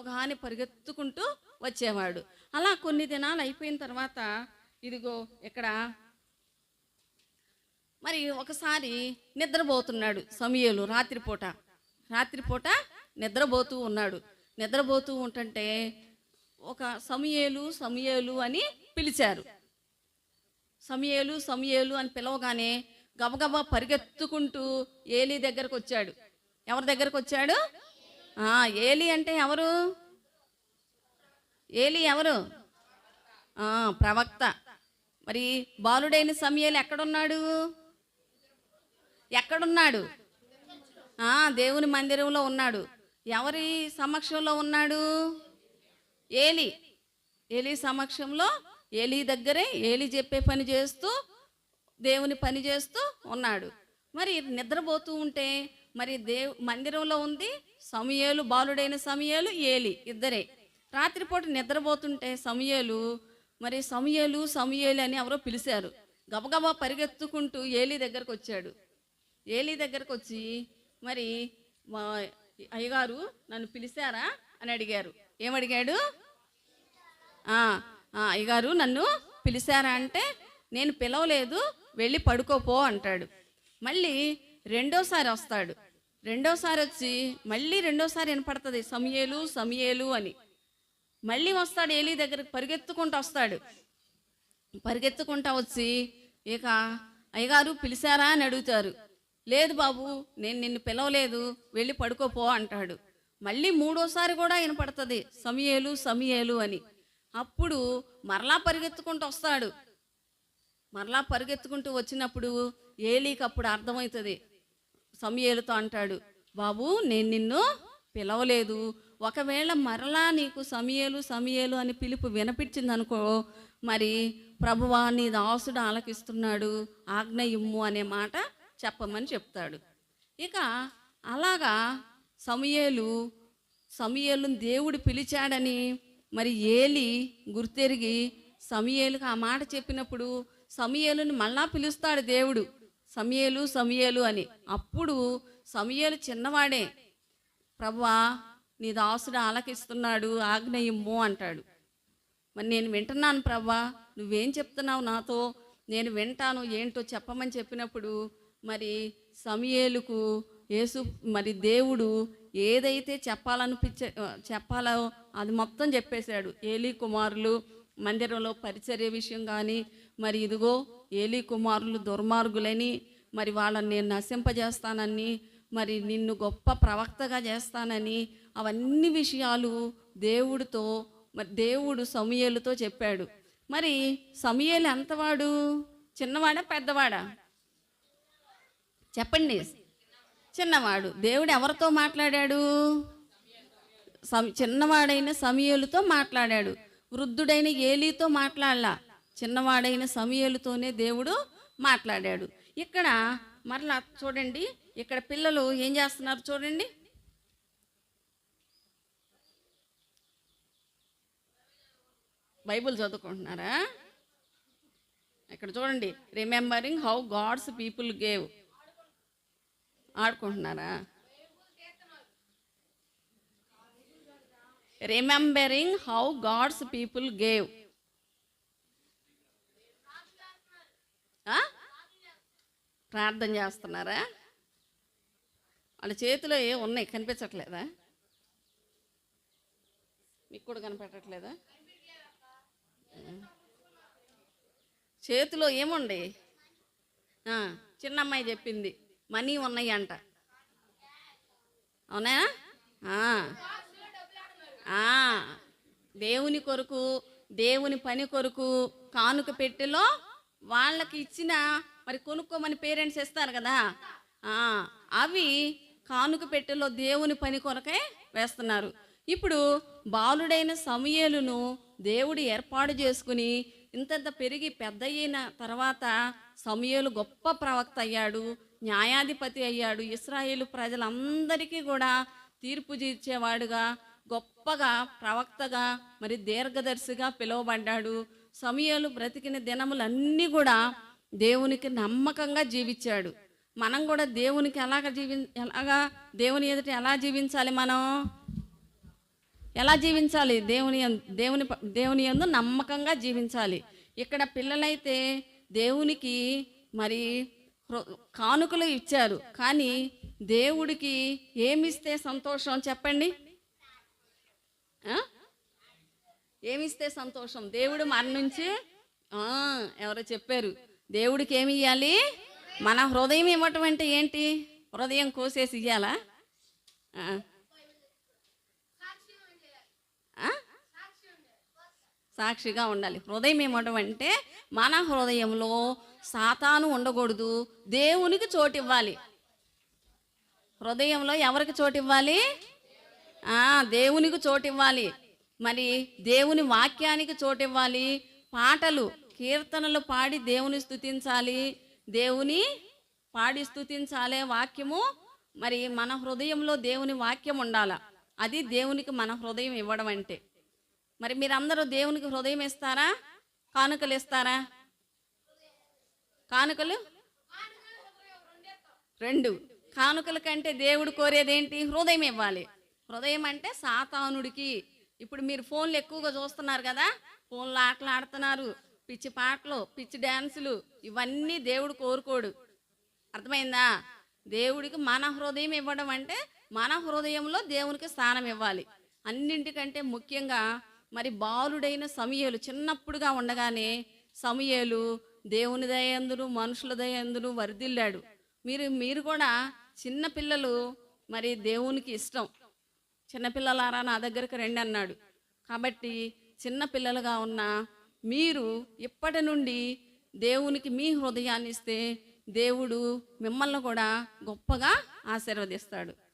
ఒక హాని పరిగెత్తుకుంటూ వచ్చేవాడు. అలా కొన్ని దినాలు అయిపోయిన తర్వాత ఇదిగో ఇక్కడ మరి ఒకసారి నిద్రపోతున్నాడు సమయలు రాత్రిపూట. రాత్రిపూట నిద్రపోతూ ఉన్నాడు. నిద్రపోతూ ఉంటుంటే ఒక సమయలు సమయలు అని పిలిచారు. సమయలు సమయలు అని పిలవగానే గబగబా పరిగెత్తుకుంటూ ఏలి దగ్గరకు వచ్చాడు ఎవరి దగ్గరకు వచ్చాడు ఏలి అంటే ఎవరు? ఏలి ఎవరు? ప్రవక్త. మరి బాలుడైన సమయాలు ఎక్కడున్నాడు? ఎక్కడున్నాడు? దేవుని మందిరంలో ఉన్నాడు. ఎవరి సమక్షంలో ఉన్నాడు? ఏలి. ఏలి సమక్షంలో ఏలి దగ్గరే ఏలి చెప్పే పని చేస్తూ దేవుని పని చేస్తూ ఉన్నాడు. మరి నిద్రపోతూ ఉంటే మరి దేవ్ మందిరంలో ఉంది సమయలు బాలుడైన సమయలు ఏలి ఇద్దరే. రాత్రిపూట నిద్రపోతుంటే సమయలు మరి సమయలు సమయలు అని ఎవరో పిలిచారు. గబగబా పరిగెత్తుకుంటూ ఏలి దగ్గరకు వచ్చాడు. ఏలి దగ్గరకు వచ్చి మరి మా అయ్యగారు నన్ను పిలిచారా అని అడిగారు. ఏమడిగాడు అయ్యగారు నన్ను పిలిచారా అంటే నేను పిలవలేదు వెళ్ళి పడుకోపో అంటాడు. మళ్ళీ రెండోసారి వస్తాడు. రెండోసారి వచ్చి మళ్ళీ రెండోసారి వినపడుతుంది సమయలు సమయలు అని. మళ్ళీ వస్తాడు ఏలి దగ్గరకు పరిగెత్తుకుంటూ వస్తాడు. పరిగెత్తుకుంటా వచ్చి ఇక అయ్యగారు పిలిచారా అని అడుగుతారు. లేదు బాబు నేను నిన్ను పిలవలేదు వెళ్ళి పడుకోపో అంటాడు. మళ్ళీ మూడోసారి కూడా వినపడుతుంది సమయలు సమయలు అని. అప్పుడు మరలా పరిగెత్తుకుంటూ వస్తాడు. మరలా పరిగెత్తుకుంటూ వచ్చినప్పుడు ఏలీకి అప్పుడు అర్థమవుతుంది సమయలతో అంటాడు బాబు నేను నిన్ను పిలవలేదు. ఒకవేళ మరలా నీకు సమయలు సమయలు అని పిలుపు వినపించింది అనుకో మరి ప్రభువా నీ దాసుడు ఆలకిస్తున్నాడు. ఆజ్ఞ ఇమ్ము అనే మాట చెప్పమని చెప్తాడు. ఇక అలాగా సమయలు సమయేలుని దేవుడు పిలిచాడని మరి ఏలి గుర్తెరిగి సమయేలుకి ఆ మాట చెప్పినప్పుడు సమయలుని మళ్ళా పిలుస్తాడు దేవుడు. సమయలు సమయలు అని. అప్పుడు సమయలు చిన్నవాడే. ప్రభువా నీ దాసుడు ఆలకిస్తున్నాడు ఆజ్ఞ అంటాడు. మరి నేను వింటున్నాను ప్రభా నువ్వేం చెప్తున్నావు నాతో? నేను వింటాను ఏంటో చెప్పమని చెప్పినప్పుడు మరి సమయేలుకు యేసు మరి దేవుడు ఏదైతే చెప్పాలనిపించే చెప్పాలో అది మొత్తం చెప్పేశాడు. ఏలీ కుమారులు మందిరంలో పరిచర్య విషయం కానీ మరి ఇదిగో ఏలీ కుమారులు దుర్మార్గులని మరి వాళ్ళని నేను నశింపజేస్తానని మరి నిన్ను గొప్ప ప్రవక్తగా చేస్తానని అవన్నీ విషయాలు దేవుడితో మరి దేవుడు సమయలతో చెప్పాడు. మరి సమయలు ఎంతవాడు? చిన్నవాడా పెద్దవాడా? చెప్పండి. చిన్నవాడు. దేవుడు ఎవరితో మాట్లాడాడు? సమ- చిన్నవాడైన సమయలతో మాట్లాడాడు. వృద్ధుడైన ఏలీతో మాట్లాడలా. చిన్నవాడైన సమయలతోనే దేవుడు మాట్లాడాడు. ఇక్కడ మరలా చూడండి ఇక్కడ పిల్లలు ఏం చేస్తున్నారు చూడండి. బైబిల్ చదువుకుంటున్నారా? ఇక్కడ చూడండి remembering how God's people gave ఆడుకుంటున్నారా? Remembering how God's people gave ప్రార్థన చేస్తున్నారా? వాళ్ళ చేతిలో ఏ ఉన్నాయి? కనిపించట్లేదా? మీకు కూడా కనిపెట్టట్లేదా? చేతిలో ఏముండి చిన్న అమ్మాయి చెప్పింది. మనీ ఉన్నాయి అంట అవునా దేవుని కొరకు దేవుని పని కొరకు కానుక పెట్టెలో వాళ్ళకి ఇచ్చిన మరి కొనుక్కోమని పేరెంట్స్ ఇస్తారు కదా. అవి కానుక పెట్టెలో దేవుని పని కొరకే వేస్తున్నారు. ఇప్పుడు బాలుడైన సమయలును దేవుడు ఏర్పాటు చేసుకుని ఇంతంత పెరిగి పెద్ద అయిన తర్వాత సమయలు గొప్ప ప్రవక్త అయ్యాడు న్యాయాధిపతి అయ్యాడు ఇస్రాయేలు ప్రజలందరికీ కూడా తీర్పు తీర్చేవాడుగా గొప్పగా ప్రవక్తగా మరి దీర్ఘదర్శిగా పిలువబడ్డాడు. సమయాలు బ్రతికిన దినములన్నీ కూడా దేవునికి నమ్మకంగా జీవించాడు. మనం కూడా దేవునికి ఎలాగ జీవి ఎలాగా దేవుని ఎదుట ఎలా జీవించాలి మనం? ఎలా జీవించాలి? దేవుని దేవుని దేవుని యందు నమ్మకంగా జీవించాలి. ఇక్కడ పిల్లలైతే దేవునికి మరి హృ- కానుకలు ఇచ్చారు. కానీ దేవుడికి ఏమిస్తే సంతోషం చెప్పండి? ఏమిస్తే సంతోషం? దేవుడు మన నుంచి ఎవరో చెప్పారు. దేవుడికి ఏమి ఇవ్వాలి మన హృదయం ఇవ్వటం అంటే ఏంటి? హృదయం కోసేసి ఇవ్వాలా సాక్షిగా ఉండాలి. హృదయం ఇవ్వడం అంటే మన హృదయంలో సాతాను ఉండకూడదు. దేవునికి చోటు ఇవ్వాలి. హృదయంలో ఎవరికి చోటు ఇవ్వాలి? దేవునికి చోటు ఇవ్వాలి. మరి దేవుని వాక్యానికి చోటు ఇవ్వాలి పాటలు కీర్తనలు పాడి దేవుని స్థుతించాలి దేవుని పాడి స్థుతించాలే వాక్యము. మరి మన హృదయంలో దేవుని వాక్యం ఉండాల. అది దేవునికి మన హృదయం ఇవ్వడం అంటే. మరి మీరందరూ దేవునికి హృదయం ఇస్తారా? కానుకలు ఇస్తారా? కానుకలు? రెండు. కానుకల కంటే దేవుడు కోరేది ఏంటి హృదయం ఇవ్వాలి. హృదయం అంటే సాతానుడికి ఇప్పుడు మీరు ఫోన్లు ఎక్కువగా చూస్తున్నారు కదా? ఫోన్లో ఆటలు ఆడుతున్నారు. పిచ్చి పాటలు పిచ్చి డ్యాన్సులు ఇవన్నీ దేవుడు కోరుకోడు. అర్థమైందా? దేవుడికి మన హృదయం ఇవ్వడం అంటే మన హృదయంలో దేవునికి స్థానం ఇవ్వాలి. అన్నింటికంటే ముఖ్యంగా మరి బాలుడైన సమయలు చిన్నప్పుడుగా ఉండగానే సమయలు దేవుని దయందును మనుషుల దయందును వరిదిల్లాడు. మీరు మీరు కూడా చిన్నపిల్లలు మరి దేవునికి ఇష్టం. చిన్నపిల్లలారా నా దగ్గరికి రండి అన్నాడు. కాబట్టి చిన్నపిల్లలుగా ఉన్న మీరు ఇప్పటి నుండి దేవునికి మీ హృదయాన్ని ఇస్తే దేవుడు మిమ్మల్ని కూడా గొప్పగా ఆశీర్వదిస్తాడు.